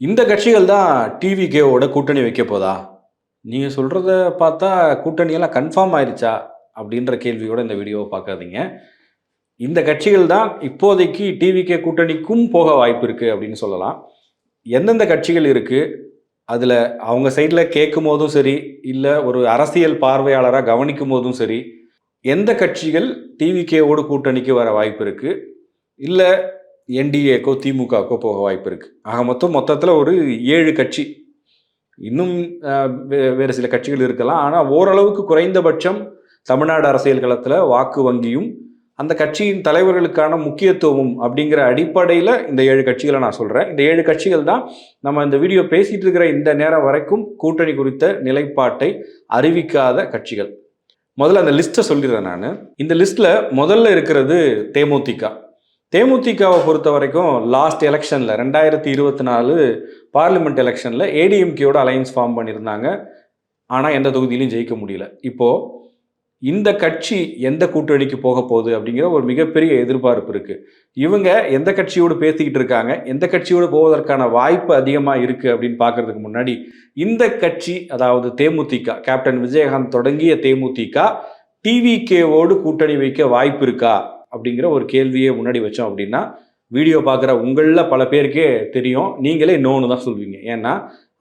இந்த கட்சிகள் தான் டிவிகேவோட கூட்டணி வைக்க போதா? நீங்கள் சொல்கிறத பார்த்தா கூட்டணியெல்லாம் கன்ஃபார்ம் ஆயிடுச்சா அப்படின்ற கேள்வியோட இந்த வீடியோவை பார்க்காதீங்க. இந்த கட்சிகள் தான் இப்போதைக்கு டிவிகே கூட்டணிக்கும் போக வாய்ப்பு இருக்குது அப்படின்னு சொல்லலாம். எந்தெந்த கட்சிகள் இருக்குது அதில் அவங்க சைடில் கேட்கும் போதும் சரி இல்லை ஒரு அரசியல் பார்வையாளராக கவனிக்கும் போதும் சரி எந்த கட்சிகள் டிவிகேவோடு கூட்டணிக்கு வர வாய்ப்பு இருக்குது இல்லை என்டிஏக்கோ திமுகக்கோ போக வாய்ப்பு இருக்குது ஆக மொத்தம் மொத்தத்தில் ஒரு ஏழு கட்சி. இன்னும் வே- வேறு சில கட்சிகள் இருக்கலாம். ஆனால் ஓரளவுக்கு குறைந்தபட்சம் தமிழ்நாடு அரசியல் களத்தில் வாக்கு வங்கியும் அந்த கட்சியின் தலைவர்களுக்கான முக்கியத்துவமும் அப்படிங்கிற அடிப்படையில் இந்த ஏழு கட்சிகளை நான் சொல்கிறேன் இந்த ஏழு கட்சிகள் தான் நம்ம இந்த வீடியோ பேசிகிட்டு இருக்கிற இந்த நேரம் வரைக்கும் கூட்டணி குறித்த நிலைப்பாட்டை அறிவிக்காத கட்சிகள். முதல்ல அந்த லிஸ்ட்டை சொல்லிடுறேன் நான். இந்த லிஸ்ட்டில் முதல்ல இருக்கிறது தேமுதிக. தேமுதிகவை பொறுத்த வரைக்கும் லாஸ்ட் எலெக்ஷனில் ரெண்டாயிரத்தி இருபத்தி நாலு பார்லிமெண்ட் எலெக்ஷனில் ஏடிஎம்கேயோட அலையன்ஸ் ஃபார்ம் பண்ணியிருந்தாங்க. ஆனால் எந்த தொகுதியிலையும் ஜெயிக்க முடியல. இப்போது இந்த கட்சி எந்த கூட்டணிக்கு போக போகுது அப்படிங்கிற ஒரு மிகப்பெரிய எதிர்பார்ப்பு இருக்குது இவங்க எந்த கட்சியோடு பேசிக்கிட்டு இருக்காங்க? எந்த கட்சியோடு போவதற்கான வாய்ப்பு அதிகமாக இருக்குது அப்படின்னு பார்க்கறதுக்கு முன்னாடி இந்த கட்சி அதாவது தேமுதிக கேப்டன் விஜயகாந்த் தொடங்கிய தேமுதிக டிவிகேவோடு கூட்டணி வைக்க வாய்ப்பு இருக்கா? அப்படிங்கிற ஒரு கேள்வியை முன்னாடி வச்சோம் அப்படின்னா வீடியோ பார்க்குற உங்களில் பல பேருக்கே தெரியும். நீங்களே நோன்னு தான் சொல்வீங்க. ஏன்னா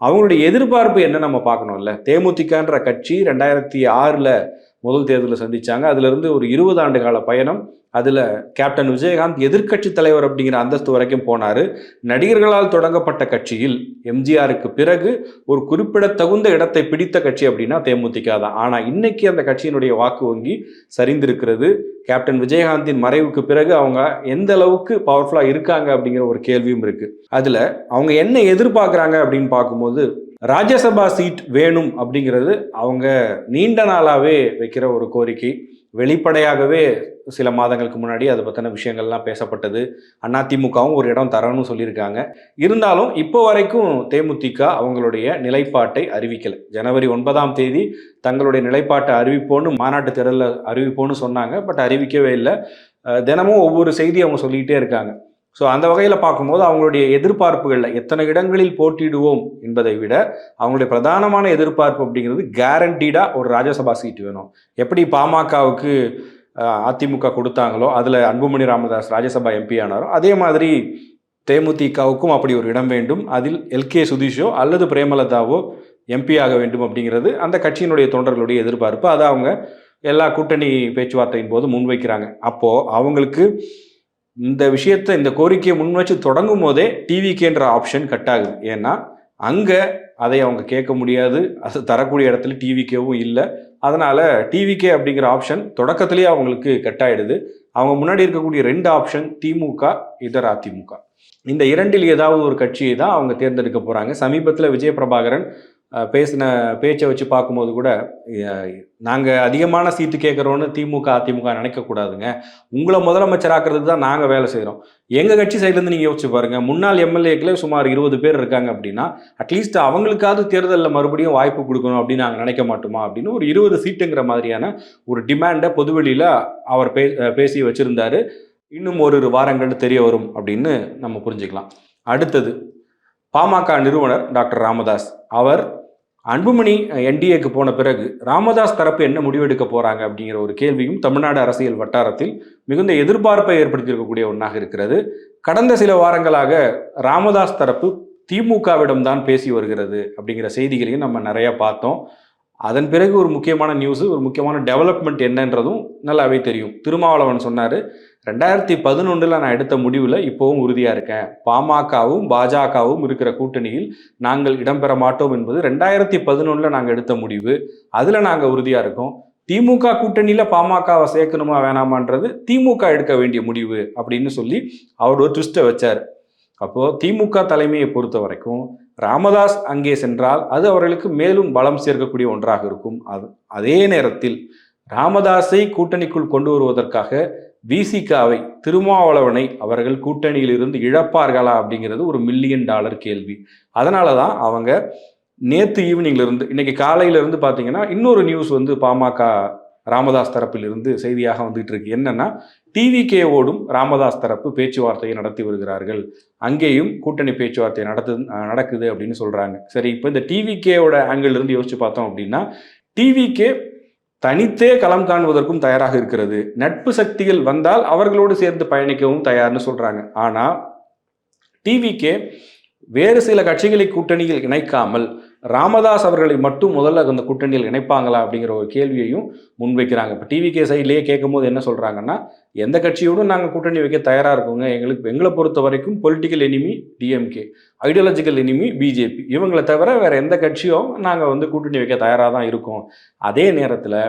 அவங்களுடைய எதிர்பார்ப்பு என்ன நம்ம பார்க்கணும்ல? தேமுதிகன்ற கட்சி ரெண்டாயிரத்தி ஆறில் முதல் தேர்தலில் சந்தித்தாங்க அதிலிருந்து ஒரு இருபது ஆண்டு கால பயணம். அதில் கேப்டன் விஜயகாந்த் எதிர்க்கட்சி தலைவர் அப்படிங்கிற அந்தஸ்து வரைக்கும் போனார். நடிகர்களால் தொடங்கப்பட்ட கட்சியில் எம்ஜிஆருக்கு பிறகு ஒரு குறிப்பிடத்தகுந்த இடத்தை பிடித்த கட்சி அப்படின்னா தேமுதிக தான். ஆனால் இன்னைக்கு அந்த கட்சியினுடைய வாக்கு வங்கி சரிந்திருக்கிறது. கேப்டன் விஜயகாந்தின் மறைவுக்கு பிறகு அவங்க எந்த அளவுக்கு பவர்ஃபுல்லாக இருக்காங்க அப்படிங்கிற ஒரு கேள்வியும் இருக்குது அதில் அவங்க என்ன எதிர்பார்க்குறாங்க அப்படின்னு பார்க்கும்போது ராஜ்யசபா சீட் வேணும் அப்படிங்கிறது அவங்க நீண்ட நாளாகவே வைக்கிற ஒரு கோரிக்கை. வெளிப்படையாகவே சில மாதங்களுக்கு முன்னாடி அதை பற்றின விஷயங்கள்லாம் பேசப்பட்டது. அதிமுகவும் ஒரு இடம் தரணும்னு சொல்லியிருக்காங்க. இருந்தாலும் இப்போ வரைக்கும் தேமுதிக அவங்களுடைய நிலைப்பாட்டை அறிவிக்கலை. ஜனவரி ஒன்பதாம் தேதி தங்களுடைய நிலைப்பாட்டை அறிவிப்போன்னு மாநாட்டு திரளில் அறிவிப்போன்னு சொன்னாங்க. பட் அறிவிக்கவே இல்லை. தினமும் ஒவ்வொரு செய்தி அவங்க சொல்லிக்கிட்டே இருக்காங்க. ஸோ அந்த வகையில் பார்க்கும்போது அவங்களுடைய எதிர்பார்ப்புகளில் எத்தனை இடங்களில் போட்டியிடுவோம் என்பதை விட அவங்களுடைய பிரதானமான எதிர்பார்ப்பு அப்படிங்கிறது கேரண்டீடாக ஒரு ராஜ்யசபா சீட்டு வேணும். எப்படி பாமகவுக்கு அதிமுக கொடுத்தாங்களோ அதில் அன்புமணி ராமதாஸ் ராஜ்யசபா எம்பி ஆனாரோ அதே மாதிரி தேமுதிகவுக்கும் அப்படி ஒரு இடம் வேண்டும். அதில் எல்கே சுதீஷோ அல்லது பிரேமலதாவோ எம்பி ஆக வேண்டும் அப்படிங்கிறது அந்த கட்சியினுடைய தொண்டர்களுடைய எதிர்பார்ப்பு. அதை அவங்க எல்லா கூட்டணி பேச்சுவார்த்தையின் போது முன்வைக்கிறாங்க. அப்போது அவங்களுக்கு இந்த விஷயத்தை இந்த கோரிக்கையை முன் வச்சு தொடங்கும் போதே டிவிக்கேன்ற ஆப்ஷன் கட் ஆகுது. ஏன்னா அங்கே அதை அவங்க கேட்க முடியாது. அது தரக்கூடிய இடத்துல டிவிக்கேவும் இல்லை. அதனால் டிவிகே அப்படிங்கிற ஆப்ஷன் தொடக்கத்திலேயே அவங்களுக்கு கட் ஆகிடுது அவங்க முன்னாடி இருக்கக்கூடிய ரெண்டு ஆப்ஷன் திமுக இதர் அதிமுக. இந்த இரண்டில் ஏதாவது ஒரு கட்சியை தான் அவங்க தேர்ந்தெடுக்க போகிறாங்க சமீபத்தில் விஜய பிரபாகரன் பேசின பேச்சை வச்சு பார்க்கும்போது கூட நாங்கள் அதிகமான சீட்டு கேட்குறோன்னு திமுக அதிமுக நினைக்கக்கூடாதுங்க உங்களை முதலமைச்சர் தான் நாங்கள் வேலை செய்கிறோம் எங்கள் கட்சி சைட்லேருந்து நீங்கள் யோசிச்சு பாருங்கள் முன்னாள் எம்எல்ஏக்களே சுமார் இருபது பேர் இருக்காங்க அப்படின்னா அட்லீஸ்ட் அவங்களுக்காவது தேர்தலில் மறுபடியும் வாய்ப்பு கொடுக்கணும் அப்படின்னு நாங்கள் நினைக்க மாட்டோமா அப்படின்னு ஒரு இருபது சீட்டுங்கிற மாதிரியான ஒரு டிமாண்டை பொதுவெளியில் அவர் பே பேசி வச்சுருந்தாரு. இன்னும் ஒரு வாரங்கள் தெரிய வரும் அப்படின்னு நம்ம புரிஞ்சுக்கலாம். அடுத்தது பாமக நிறுவனர் டாக்டர் ராமதாஸ். அவர் அன்புமணி என்டிஏக்கு போன பிறகு ராமதாஸ் தரப்பு என்ன முடிவெடுக்க போறாங்க அப்படிங்கிற ஒரு கேள்வியும் தமிழ்நாடு அரசியல் வட்டாரத்தில் மிகுந்த எதிர்பார்ப்பை ஏற்படுத்தியிருக்கக்கூடிய ஒன்றாக இருக்கிறது. கடந்த சில வாரங்களாக ராமதாஸ் தரப்பு திமுகவிடம் தான் பேசி வருகிறது அப்படிங்கிற செய்திகளையும் நம்ம நிறைய பார்த்தோம். அதன் பிறகு ஒரு முக்கியமான நியூஸ் ஒரு முக்கியமான டெவலப்மெண்ட் என்னன்றதும் நல்லாவே தெரியும். திருமாவளவன் சொன்னார் ரெண்டாயிரத்தி பதினொன்றில் நான் எடுத்த முடிவில் இப்போவும் உறுதியாக இருக்கேன். பாமகவும் பாஜகவும் இருக்கிற கூட்டணியில் நாங்கள் இடம்பெற மாட்டோம் என்பது ரெண்டாயிரத்தி பதினொன்றில் நாங்கள் எடுத்த முடிவு. அதில் நாங்கள் உறுதியாக இருக்கோம். திமுக கூட்டணியில் பாமகவை சேர்க்கணுமா வேணாமான்றது திமுக எடுக்க வேண்டிய முடிவு அப்படின்னு சொல்லி அவர் ஒரு ட்விஸ்ட்டை வச்சார். அப்போது திமுக தலைமையை பொறுத்த வரைக்கும் ராமதாஸ் அங்கே சென்றால் அது அவர்களுக்கு மேலும் பலம் சேர்க்கக்கூடிய ஒன்றாக இருக்கும். அது அதே நேரத்தில் ராமதாஸை கூட்டணிக்குள் கொண்டு வருவதற்காக விசிகாவை திருமாவளவனை அவர்கள் கூட்டணியில் இருந்து இழப்பார்களா அப்படிங்கிறது ஒரு மில்லியன் டாலர் கேள்வி. அதனால தான் அவங்க நேற்று ஈவினிங்லேருந்து இன்னைக்கு காலையில இருந்து பார்த்தீங்கன்னா இன்னொரு நியூஸ் வந்து பாமக ராமதாஸ் தரப்பிலிருந்து செய்தியாக வந்துகிட்டு இருக்கு. என்னன்னா டிவிகேவோடும் ராமதாஸ் தரப்பு பேச்சுவார்த்தையை நடத்தி வருகிறார்கள். அங்கேயும் கூட்டணி பேச்சுவார்த்தை நடத்து நடக்குது அப்படின்னு சொல்கிறாங்க சரி இப்போ இந்த டிவிகேவோட ஆங்கிள் இருந்து யோசிச்சு பார்த்தோம் அப்படின்னா டிவிகே தனித்தே களம் காணுவதற்கும் தயாராக இருக்கிறது. நட்பு சக்திகள் வந்தால் அவர்களோடு சேர்ந்து பயணிக்கவும் தயார்னு சொல்றாங்க. ஆனா டிவிக்கே வேறு சில கட்சிகளை கூட்டணியில் இணைக்காமல் ராமதாஸ் அவர்களை மட்டும் முதல்ல அந்த கூட்டணியில் இணைப்பாங்களா அப்படிங்கிற ஒரு கேள்வியையும் முன்வைக்கிறாங்க. இப்போ டிவிகே சைட்லேயே கேட்கும்போது என்ன சொல்கிறாங்கன்னா எந்த கட்சியோடும் நாங்கள் கூட்டணி வைக்க தயாராக இருக்கோங்க. எங்களுக்கு எங்களை பொறுத்த வரைக்கும் political enemy DMK ideological enemy BJP இவங்களை தவிர வேறு எந்த கட்சியும் நாங்கள் வந்து கூட்டணி வைக்க தயாராக தான் இருக்கோம். அதே நேரத்தில்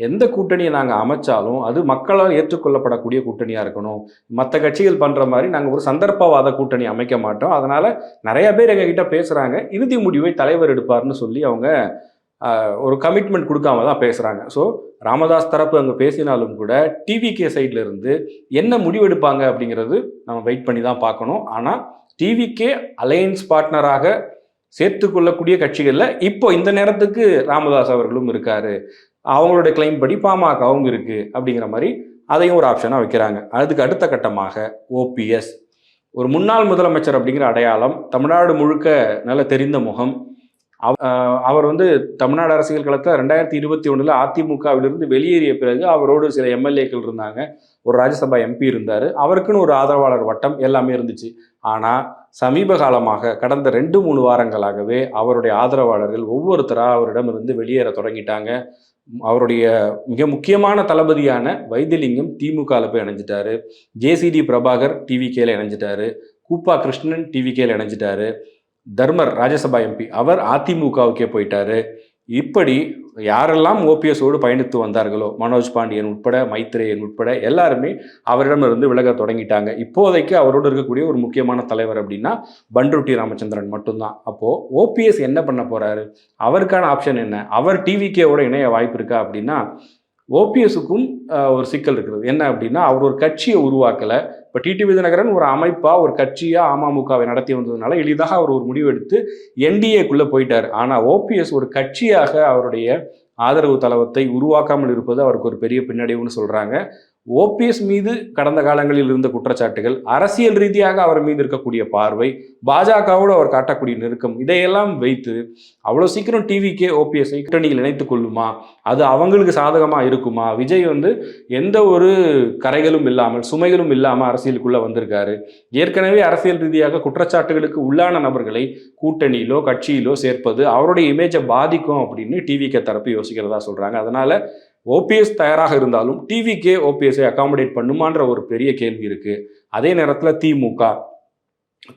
எந்த கூட்டணியை நாங்கள் அமைச்சாலும் அது மக்களால் ஏற்றுக்கொள்ளப்படக்கூடிய கூட்டணியாக இருக்கணும். மற்ற கட்சிகள் பண்ணுற மாதிரி நாங்கள் ஒரு சந்தர்ப்பவாத கூட்டணி அமைக்க மாட்டோம். அதனால் நிறைய பேர் எங்ககிட்ட பேசுகிறாங்க இறுதி முடிவை தலைவர் எடுப்பார்னு சொல்லி அவங்க ஒரு கமிட்மெண்ட் கொடுக்காம தான் பேசுகிறாங்க ஸோ ராமதாஸ் தரப்பு அங்கே பேசினாலும் கூட டிவிகே சைடில் இருந்து என்ன முடிவெடுப்பாங்க அப்படிங்கிறது நம்ம வெயிட் பண்ணி தான் பார்க்கணும். ஆனால் டிவிகே அலையன்ஸ் பார்ட்னராக சேர்த்துக்கொள்ளக்கூடிய கட்சிகளில் இப்போ இந்த நேரத்துக்கு ராமதாஸ் அவர்களும் இருக்காரு. அவங்களுடைய கிளைம் படி பாமகவும் இருக்குது அப்படிங்கிற மாதிரி அதையும் ஒரு ஆப்ஷனாக வைக்கிறாங்க. அதுக்கு அடுத்த கட்டமாக ஓபிஎஸ் ஒரு முன்னாள் முதலமைச்சர் அப்படிங்கிற அடையாளம் தமிழ்நாடு முழுக்க நல்ல தெரிந்த முகம். அவர் வந்து தமிழ்நாடு அரசியல் களத்தில் ரெண்டாயிரத்தி இருபத்தி ஒன்றில் அதிமுகவிலிருந்து வெளியேறிய பிறகு அவரோடு சில எம்எல்ஏக்கள் இருந்தாங்க. ஒரு ராஜ்யசபா எம்பி இருந்தார். அவருக்குன்னு ஒரு ஆதரவாளர் வட்டம் எல்லாமே இருந்துச்சு. ஆனால் சமீப காலமாக கடந்த ரெண்டு மூணு வாரங்களாகவே அவருடைய ஆதரவாளர்கள் ஒவ்வொருத்தராக அவரிடம் இருந்து வெளியேற தொடங்கிட்டாங்க. அவருடைய மிக முக்கியமான தளபதியான வைத்தியலிங்கம் திமுகவில் போய் இணைஞ்சிட்டாரு ஜேசிடி பிரபாகர் டிவிகேல இணைஞ்சிட்டாரு. கூப்பா கிருஷ்ணன் டிவிகேல இணைஞ்சிட்டாரு. தர்மர் ராஜ்யசபா எம்பி அவர் அதிமுகவுக்கே போயிட்டாரு. இப்படி யாரெல்லாம் ஓபிஎஸோடு பயணித்து வந்தார்களோ மனோஜ் பாண்டியன் உட்பட மைத்ரேயன் உட்பட எல்லாருமே அவரிடமிருந்து விலக தொடங்கிட்டாங்க. இப்போதைக்கு அவரோடு இருக்கக்கூடிய ஒரு முக்கியமான தலைவர் அப்படின்னா பண்ருட்டி ராமச்சந்திரன் மட்டும்தான். அப்போது ஓபிஎஸ் என்ன பண்ண போகிறாரு அவருக்கான ஆப்ஷன் என்ன? அவர் டிவிகேவோட இணைய வாய்ப்பு இருக்கா அப்படின்னா ஓபிஎஸ்க்கும் ஒரு சிக்கல் இருக்கிறது. என்ன அப்படின்னா அவர் ஒரு கட்சியை உருவாக்கலை. இப்போ டிடி விஜயநகரன் ஒரு அமைப்பாக ஒரு கட்சியாக அமமுகவை நடத்தி வந்ததுனால எளிதாக அவர் ஒரு முடிவு எடுத்து என்டிஏக்குள்ளே போயிட்டார். ஆனால் ஓபிஎஸ் ஒரு கட்சியாக அவருடைய ஆதரவு தளவத்தை உருவாக்காமல் இருப்பது அவருக்கு ஒரு பெரிய பின்னடைவுன்னு சொல்கிறாங்க ஓபிஎஸ் மீது கடந்த காலங்களில் இருந்த குற்றச்சாட்டுகள் அரசியல் ரீதியாக அவர் மீது இருக்கக்கூடிய பார்வை பாஜகவோடு அவர் காட்டக்கூடிய நெருக்கம் இதையெல்லாம் வைத்து அவ்வளோ சீக்கிரம் டிவிக்கே ஓபிஎஸ்ஐ கூட்டணியில் இணைத்து கொள்ளுமா? அது அவங்களுக்கு சாதகமாக இருக்குமா? விஜய் வந்து எந்த ஒரு கரைகளும் இல்லாமல் சுமைகளும் இல்லாமல் அரசியலுக்குள்ளே வந்திருக்காரு. ஏற்கனவே அரசியல் ரீதியாக குற்றச்சாட்டுகளுக்கு உள்ளான நபர்களை கூட்டணியிலோ கட்சியிலோ சேர்ப்பது அவருடைய இமேஜை பாதிக்கும் அப்படின்னு டிவிக்கு தரப்பு யோசிக்கிறதா சொல்கிறாங்க அதனால் ஓபிஎஸ் தயாராக இருந்தாலும் டிவிக்கே ஓபிஎஸ்ஐ அகாமடேட் பண்ணுமான்ற ஒரு பெரிய கேள்வி இருக்குது அதே நேரத்தில் திமுக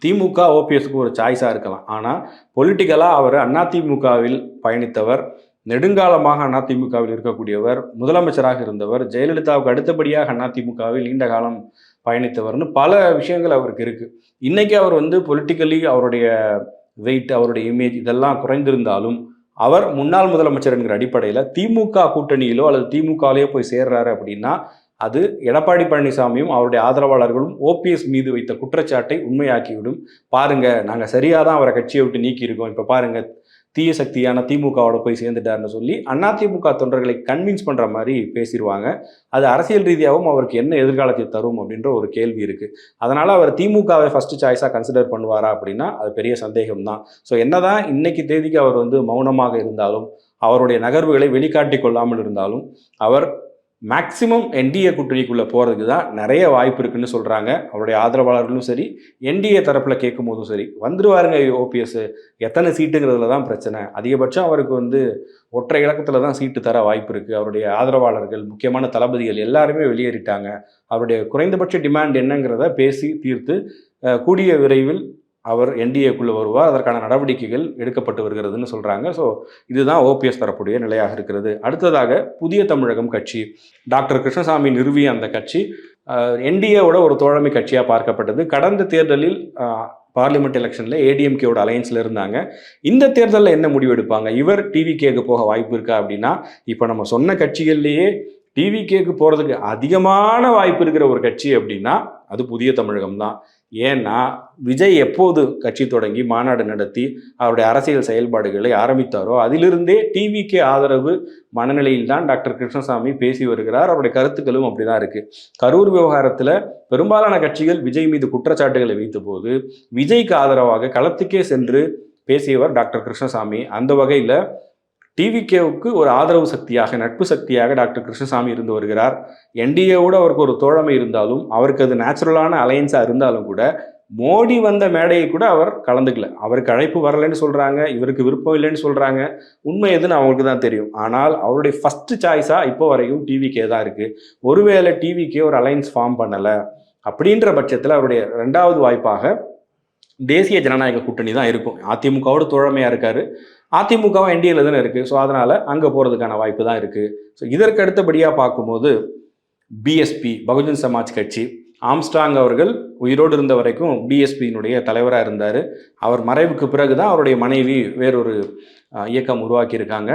திமுக ஓபிஎஸ்க்கு ஒரு சாய்ஸாக இருக்கலாம். ஆனால் பொலிட்டிக்கலாக அவர் அதிமுகவில் பயணித்தவர் நெடுங்காலமாக அதிமுகவில் இருக்கக்கூடியவர் முதலமைச்சராக இருந்தவர் ஜெயலலிதாவுக்கு அடுத்தபடியாக அதிமுகவில் நீண்ட காலம் பயணித்தவர்னு பல விஷயங்கள் அவருக்கு இருக்குது இன்றைக்கி அவர் வந்து பொலிட்டிக்கலி அவருடைய வெயிட் அவருடைய இமேஜ் இதெல்லாம் குறைந்திருந்தாலும் அவர் முன்னாள் முதலமைச்சர் என்கிற அடிப்படையில் திமுக கூட்டணியிலோ அல்லது திமுகவிலேயோ போய் சேர்றாரு அப்படின்னா அது எடப்பாடி பழனிசாமியும் அவருடைய ஆதரவாளர்களும் ஓபிஎஸ் மீது வைத்த குற்றச்சாட்டை உண்மையாக்கிவிடும். பாருங்க நாங்கள் சரியாக தான் அவரை கட்சியை விட்டு நீக்கியிருக்கோம். இப்போ பாருங்கள் தீய சக்தியான திமுகவோட போய் சேர்ந்துட்டார்னு சொல்லி அதிமுக தொண்டர்களை கன்வின்ஸ் பண்ணுற மாதிரி பேசிடுவாங்க அது அரசியல் ரீதியாகவும் அவருக்கு என்ன எதிர்காலத்தை தரும் அப்படின்ற ஒரு கேள்வி இருக்குது அதனால் அவர் திமுகவை ஃபஸ்ட்டு சாய்ஸாக கன்சிடர் பண்ணுவாரா அப்படின்னா அது பெரிய சந்தேகம் தான் ஸோ என்னதான் இன்னைக்கு தேதிக்கு அவர் வந்து மௌனமாக இருந்தாலும் அவருடைய நகர்வுகளை வெளிக்காட்டி கொள்ளாமல் இருந்தாலும் அவர் மேக்சிமம் என்டிஏ கூட்டணிக்குள்ளே போகிறதுக்கு தான் நிறைய வாய்ப்பு இருக்குன்னு சொல்கிறாங்க அவருடைய ஆதரவாளர்களும் சரி என்டிஏ தரப்பில் கேட்கும் போதும் சரி வந்துருவாருங்க ஓபிஎஸ் எத்தனை சீட்டுங்கிறதுல தான் பிரச்சனை. அதிகபட்சம் அவருக்கு வந்து ஒற்றை இலக்கத்தில் தான் சீட்டு தர வாய்ப்பு இருக்குது அவருடைய ஆதரவாளர்கள் முக்கியமான தளபதிகள் எல்லாருமே வெளியேறிட்டாங்க. அவருடைய குறைந்தபட்ச டிமாண்ட் என்னங்கிறத பேசி தீர்த்து கூடிய விரைவில் அவர் என்டிஏக்குள்ளே வருவார் அதற்கான நடவடிக்கைகள் எடுக்கப்பட்டு வருகிறதுன்னு சொல்கிறாங்க ஸோ இதுதான் ஓபிஎஸ் தரப்புடைய நிலையாக இருக்கிறது. அடுத்ததாக புதிய தமிழகம் கட்சி. டாக்டர் கிருஷ்ணசாமி நிறுவிய அந்த கட்சி என்டிஏவோட ஒரு தோழமை கட்சியாக பார்க்கப்பட்டது. கடந்த தேர்தலில் பார்லிமெண்ட் எலெக்ஷனில் ஏடிஎம்கேவோட அலையன்ஸில் இருந்தாங்க. இந்த தேர்தலில் என்ன முடிவு எடுப்பாங்க? இவர் டிவிகேக்கு போக வாய்ப்பு இருக்கா அப்படின்னா இப்போ நம்ம சொன்ன கட்சிகள்லேயே டிவிகேக்கு போகிறதுக்கு அதிகமான வாய்ப்பு இருக்கிற ஒரு கட்சி அப்படின்னா அது புதிய தமிழகம் தான். ஏன்னா விஜய் எப்போது கட்சி தொடங்கி மாநாடு நடத்தி அவருடைய அரசியல் செயல்பாடுகளை ஆரம்பித்தாரோ அதிலிருந்தே டிவிக்கு ஆதரவு மனநிலையில் தான் டாக்டர் கிருஷ்ணசாமி பேசி வருகிறார். அவருடைய கருத்துக்களும் அப்படிதான் இருக்கு. கரூர் விவகாரத்தில் பெரும்பாலான கட்சிகள் விஜய் மீது குற்றச்சாட்டுகளை வைத்த போது விஜய்க்கு ஆதரவாக களத்துக்கே சென்று பேசியவர் டாக்டர் கிருஷ்ணசாமி. அந்த வகையில் டிவிகேவுக்கு ஒரு ஆதரவு சக்தியாக நட்பு சக்தியாக டாக்டர் கிருஷ்ணசாமி இருந்து வருகிறார். என்டிஏவோட அவருக்கு ஒரு தோழமை இருந்தாலும் அவருக்கு அது நேச்சுரலான அலையன்ஸாக இருந்தாலும் கூட மோடி வந்த மேடையை கூட அவர் கலந்துக்கல. அவருக்கு அழைப்பு வரலைன்னு சொல்கிறாங்க இவருக்கு விருப்பம் இல்லைன்னு சொல்கிறாங்க உண்மை எதுன்னு அவங்களுக்கு தான் தெரியும். ஆனால் அவருடைய ஃபஸ்ட்டு சாய்ஸாக இப்போ வரைக்கும் டிவிக்கே தான் இருக்குது ஒருவேளை டிவிக்கே ஒரு அலைன்ஸ் ஃபார்ம் பண்ணலை அப்படின்ற பட்சத்தில் அவருடைய ரெண்டாவது வாய்ப்பாக தேசிய ஜனநாயக கூட்டணி தான் இருக்கும். அதிமுகவோட தோழமையாக இருக்கார். அதிமுகவும் என்டிஏல தானே இருக்குது ஸோ அதனால் அங்கே போகிறதுக்கான வாய்ப்பு தான் இருக்குது ஸோ இதற்கு அடுத்தபடியாக பார்க்கும்போது பிஎஸ்பி பகுஜன் சமாஜ் கட்சி. ஆம்ஸ்டாங் அவர்கள் உயிரோடு இருந்த வரைக்கும் பிஎஸ்பியினுடைய தலைவராக இருந்தார். அவர் மறைவுக்கு பிறகு தான் அவருடைய மனைவி வேறொரு இயக்கம் உருவாக்கியிருக்காங்க.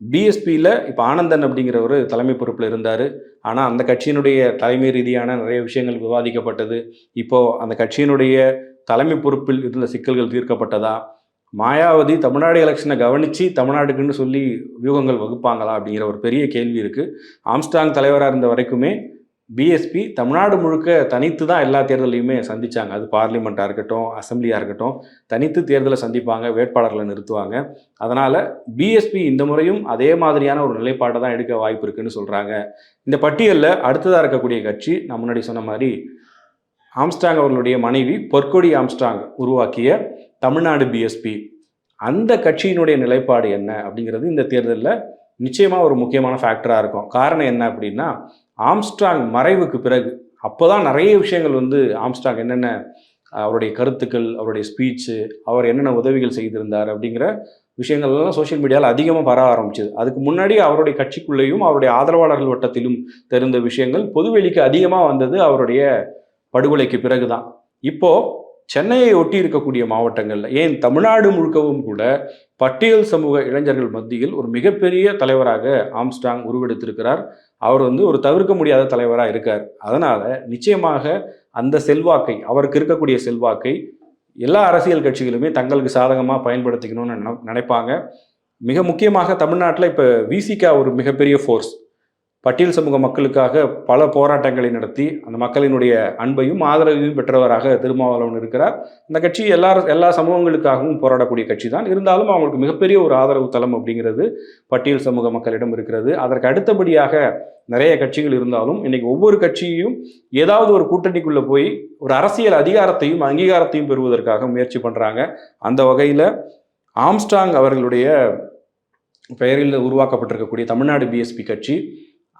பிஎஸ்பியில் இப்போ ஆனந்தன் அப்படிங்கிறவர் தலைமை பொறுப்பில் இருந்தார். ஆனால் அந்த கட்சியினுடைய தலைமை ரீதியான நிறைய விஷயங்கள் விவாதிக்கப்பட்டது. இப்போது அந்த கட்சியினுடைய தலைமை பொறுப்பில் இருந்த சிக்கல்கள் தீர்க்கப்பட்டதா? மாயாவதி தமிழ்நாடு எலெக்ஷனை கவனித்து தமிழ்நாடுக்குன்னு சொல்லி வியூகங்கள் வகுப்பாங்களா அப்படிங்கிற ஒரு பெரிய கேள்வி இருக்குது ஆம்ஸ்டாங் தலைவராக இருந்த வரைக்குமே பிஎஸ்பி தமிழ்நாடு முழுக்க தனித்து தான் எல்லா தேர்தலையுமே சந்திச்சாங்க. அது பார்லிமெண்ட்டாக இருக்கட்டும் அசம்பிளியாக இருக்கட்டும் தனித்து தேர்தலை சந்திப்பாங்க வேட்பாளர்களை நிறுத்துவாங்க. அதனால் பிஎஸ்பி இந்த முறையும் அதே மாதிரியான ஒரு நிலைப்பாட்டை தான் எடுக்க வாய்ப்பு இருக்குன்னு சொல்கிறாங்க இந்த பட்டியலில் அடுத்ததாக இருக்கக்கூடிய கட்சி நான் முன்னாடி சொன்ன மாதிரி ஆம்ஸ்டாங் அவர்களுடைய மனைவி பொற்கொடி ஆம்ஸ்டாங் உருவாக்கிய தமிழ்நாடு பிஎஸ்பி அந்த கட்சியினுடைய நிலைப்பாடு என்ன அப்படிங்கிறது இந்த தேர்தலில் நிச்சயமாக ஒரு முக்கியமான ஃபேக்டராக இருக்கும். காரணம் என்ன அப்படின்னா ஆம்ஸ்ட்ராங் மறைவுக்கு பிறகு அப்போ தான் நிறைய விஷயங்கள் வந்து ஆம்ஸ்ட்ராங் என்னென்ன அவருடைய கருத்துக்கள் அவருடைய ஸ்பீச்சு அவர் என்னென்ன உதவிகள் செய்திருந்தார் அப்படிங்கிற விஷயங்கள்லாம் சோஷியல் மீடியாவில் அதிகமாக பரவ ஆரம்பிச்சது. அதுக்கு முன்னாடி அவருடைய கட்சிக்குள்ளேயும் அவருடைய ஆதரவாளர்கள் வட்டத்திலும் தெரிந்த விஷயங்கள் பொதுவெளிக்கு அதிகமாக வந்தது அவருடைய படுகொலைக்கு பிறகு தான் இப்போது சென்னையை ஒட்டி இருக்கக்கூடிய மாவட்டங்களில் ஏன் தமிழ்நாடு முழுக்கவும் கூட பட்டியல் சமூக இளைஞர்கள் மத்தியில் ஒரு மிகப்பெரிய தலைவராக ஆம்ஸ்டாங் உருவெடுத்திருக்கிறார். அவர் வந்து ஒரு தவிர்க்க முடியாத தலைவராக இருக்கார். அதனால் நிச்சயமாக அந்த செல்வாக்கை அவருக்கு இருக்கக்கூடிய செல்வாக்கை எல்லா அரசியல் கட்சிகளுமே தங்களுக்கு சாதகமாக பயன்படுத்திக்கணும்னு நினைப்பாங்க. மிக முக்கியமாக தமிழ்நாட்டில் இப்போ விசிகா ஒரு மிகப்பெரிய ஃபோர்ஸ் பட்டியல் சமூக மக்களுக்காக பல போராட்டங்களை நடத்தி அந்த மக்களினுடைய அன்பையும் ஆதரவையும் பெற்றவராக திருமாவளவன் இருக்கிறார். அந்த கட்சி எல்லா எல்லா சமூகங்களுக்காகவும் போராடக்கூடிய கட்சி தான் இருந்தாலும் அவங்களுக்கு மிகப்பெரிய ஒரு ஆதரவு தளம் அப்படிங்கிறது பட்டியல் சமூக மக்களிடம் இருக்கிறது. அதற்கு அடுத்தபடியாக நிறைய கட்சிகள் இருந்தாலும் இன்னைக்கு ஒவ்வொரு கட்சியும் ஏதாவது ஒரு கூட்டணிக்குள்ளே போய் ஒரு அரசியல் அதிகாரத்தையும் அங்கீகாரத்தையும் பெறுவதற்காக முயற்சி பண்ணுறாங்க அந்த வகையில் ஆம்ஸ்டாங் அவர்களுடைய பெயரில் உருவாக்கப்பட்டிருக்கக்கூடிய தமிழ்நாடு பிஎஸ்பி கட்சி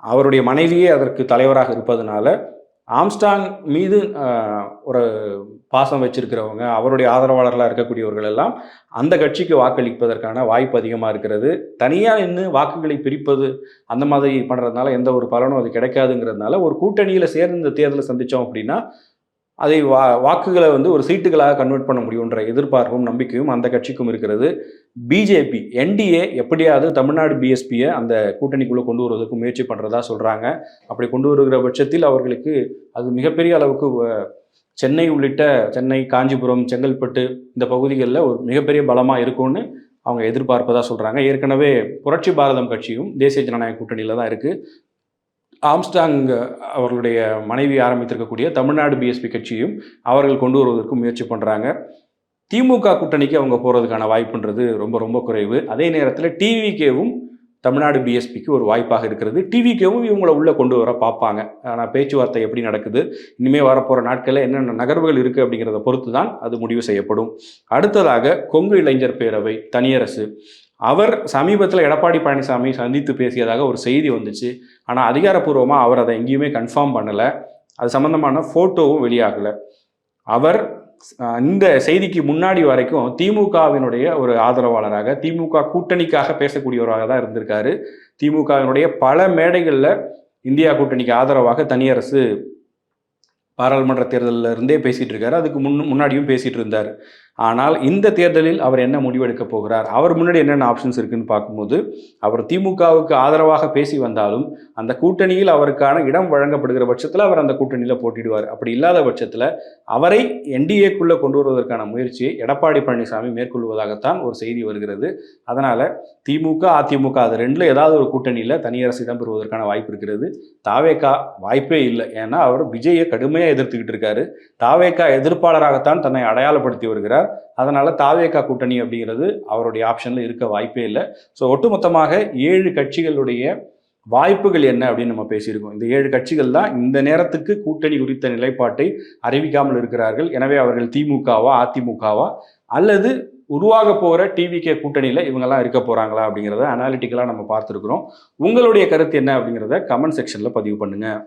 அவருடைய மனைவியே அதற்கு தலைவராக இருப்பதனால ஆம்ஸ்டாங் மீது ஒரு பாசம் வச்சிருக்கிறவங்க அவருடைய ஆதரவாளர்களாக இருக்கக்கூடியவர்கள் எல்லாம் அந்த கட்சிக்கு வாக்களிப்பதற்கான வாய்ப்பு அதிகமாக இருக்கிறது. தனியாக நின்று வாக்குகளை பிரிப்பது அந்த மாதிரி பண்ணுறதுனால எந்த ஒரு பலனும் அது கிடைக்காதுங்கிறதுனால ஒரு கூட்டணியில் சேர்ந்து இந்த தேர்தலை சந்தித்தோம் அப்படின்னா அதை வா வாக்குகளை வந்து ஒரு சீட்டுகளாக கன்வெர்ட் பண்ண முடியுன்ற எதிர்பார்ப்பும் நம்பிக்கையும் அந்த கட்சிக்கும் இருக்கிறது. பிஜேபி என்டிஏ எப்படியாவது தமிழ்நாடு பிஎஸ்பியை அந்த கூட்டணிக்குள்ளே கொண்டு வருவதற்கு முயற்சி பண்ணுறதா சொல்கிறாங்க அப்படி கொண்டு வருகிற பட்சத்தில் அவர்களுக்கு அது மிகப்பெரிய அளவுக்கு சென்னை உள்ளிட்ட சென்னை காஞ்சிபுரம் செங்கல்பட்டு இந்த பகுதிகளில் ஒரு மிகப்பெரிய பலமாக இருக்கும்னு அவங்க எதிர்பார்ப்பதாக சொல்கிறாங்க ஏற்கனவே புரட்சி பாரதம் கட்சியும் தேசிய ஜனநாயக கூட்டணியில் தான் இருக்குது ஆம்ஸ்டாங் அவர்களுடைய மனைவி ஆரம்பித்திருக்கக்கூடிய தமிழ்நாடு பிஎஸ்பி கட்சியும் அவர்கள் கொண்டு வருவதற்கு முயற்சி பண்ணுறாங்க திமுக கூட்டணிக்கு அவங்க போகிறதுக்கான வாய்ப்புன்றது ரொம்ப ரொம்ப குறைவு. அதே நேரத்தில் டிவிகேவும் தமிழ்நாடு பிஎஸ்பிக்கு ஒரு வாய்ப்பாக இருக்கிறது. டிவிகேவும் இவங்களை உள்ளே கொண்டு வர பார்ப்பாங்க. ஆனால் பேச்சுவார்த்தை எப்படி நடக்குது? இனிமேல் வரப்போகிற நாட்களில் என்னென்ன நகர்வுகள் இருக்குது அப்படிங்கிறத பொறுத்து தான் அது முடிவு செய்யப்படும். அடுத்ததாக கொங்கு இளைஞர் பேரவை தனியரசு. அவர் சமீபத்தில் எடப்பாடி பழனிசாமி சந்தித்து பேசியதாக ஒரு செய்தி வந்துச்சு. ஆனால் அதிகாரப்பூர்வமாக அவர் அதை எங்கேயுமே கன்ஃபார்ம் பண்ணலை. அது சம்மந்தமான ஃபோட்டோவும் வெளியாகலை. அவர் இந்த செய்திக்கு முன்னாடி வரைக்கும் திமுகவினுடைய ஒரு ஆதரவாளராக திமுக கூட்டணிக்காக பேசக்கூடியவராக தான் இருந்திருக்காரு. திமுகவினுடைய பல மேடைகளில் இந்தியா கூட்டணிக்கு ஆதரவாக தனியரசு பாராளுமன்ற தேர்தலில் இருந்தே பேசிகிட்டு இருக்காரு. அதுக்கு முன் முன்னாடியும் பேசிகிட்டு இருந்தார். ஆனால் இந்த தேர்தலில் அவர் என்ன முடிவெடுக்கப் போகிறார்? அவர் முன்னாடி என்னென்ன ஆப்ஷன்ஸ் இருக்குன்னு பார்க்கும்போது அவர் திமுகவுக்கு ஆதரவாக பேசி வந்தாலும் அந்த கூட்டணியில் அவருக்கான இடம் வழங்கப்படுகிற பட்சத்தில் அவர் அந்த கூட்டணியில் போட்டிடுவார் அப்படி இல்லாத பட்சத்தில் அவரை என்டிஏக்குள்ளே கொண்டு வருவதற்கான முயற்சியை எடப்பாடி பழனிசாமி மேற்கொள்வதாகத்தான் ஒரு செய்தி வருகிறது. அதனால் திமுக அதிமுக அது ரெண்டில் ஏதாவது ஒரு கூட்டணியில் தனியரசு இடம்பெறுவதற்கான வாய்ப்பு இருக்கிறது. தாவேக்கா வாய்ப்பே இல்லை. ஏன்னா அவர் விஜயை கடுமையாக எதிர்த்துக்கிட்டு இருக்காரு. தாவேக்கா எதிர்ப்பாளராகத்தான் தன்னை அடையாளப்படுத்தி வருகிறார். அதனால் தாவேக்கா கூட்டணி அப்படிங்கிறது அவருடைய ஆப்ஷனில் இருக்க வாய்ப்பே இல்லை. ஸோ ஒட்டுமொத்தமாக ஏழு கட்சிகளுடைய வாய்ப்புகள் என்ன அப்படின்னு நம்ம பேசியிருக்கோம். இந்த ஏழு கட்சிகள் தான் இந்த நேரத்துக்கு கூட்டணி குறித்த நிலைப்பாட்டை அறிவிக்காமல் இருக்கிறார்கள். எனவே அவர்கள் திமுகவா அதிமுகவா அல்லது உருவாக போகிற டிவிகே கூட்டணியில் இவங்கெல்லாம் இருக்க போகிறாங்களா அப்படிங்கிறத அனாலிட்டிக்கலாக நம்ம பார்த்துருக்குறோம். உங்களுடைய கருத்து என்ன அப்படிங்கிறத கமெண்ட் செக்ஷனில் பதிவு பண்ணுங்கள்